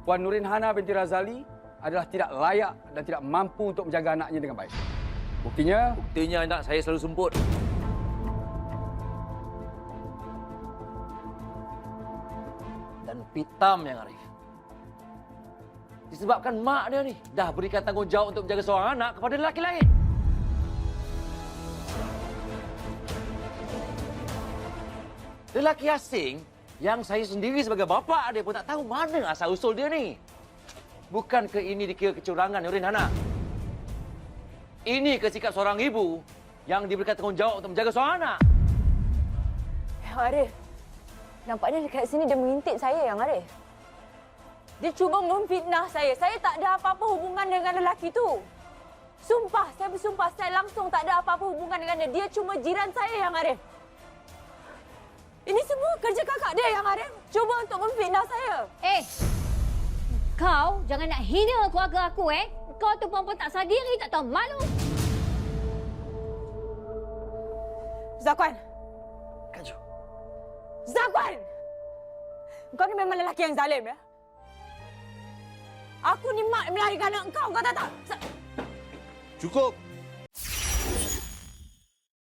Puan Nurin Hana binti Razali adalah tidak layak dan tidak mampu untuk menjaga anaknya dengan baik. Buktinya, Buktinya anak saya selalu semput. Dan pitam yang Arif. Disebabkan mak dia ni dah berikan tanggungjawab untuk menjaga seorang anak kepada lelaki lain. Lelaki asing yang saya sendiri sebagai bapa dia pun tak tahu mana asal usul dia ni. Bukankah ini dikira kecurangan Nurin Hana? Ini ke sikap seorang ibu yang diberikan tanggungjawab untuk menjaga seorang anak? Yang Arif, nampaknya dekat sini dia mengintip saya, Yang Arif. Dia cuba memfitnah saya. Saya tak ada apa-apa hubungan dengan lelaki tu. Sumpah, saya bersumpah saya langsung tak ada apa-apa hubungan dengan dia. Dia cuma jiran saya, Yang Arif. Ini semua kerja kakak dia, Yang Arif. Cuba untuk memfitnah saya. Eh, kau jangan nak hina keluarga aku eh. Kau tu perempuan tak sadiri, tak tahu malu. Zakwan! Kaju. Zakwan! Kau ni memang lelaki yang zalim, ya? Aku ni mak yang melahirkan anak kau, kau tahu tak? Sa- Cukup.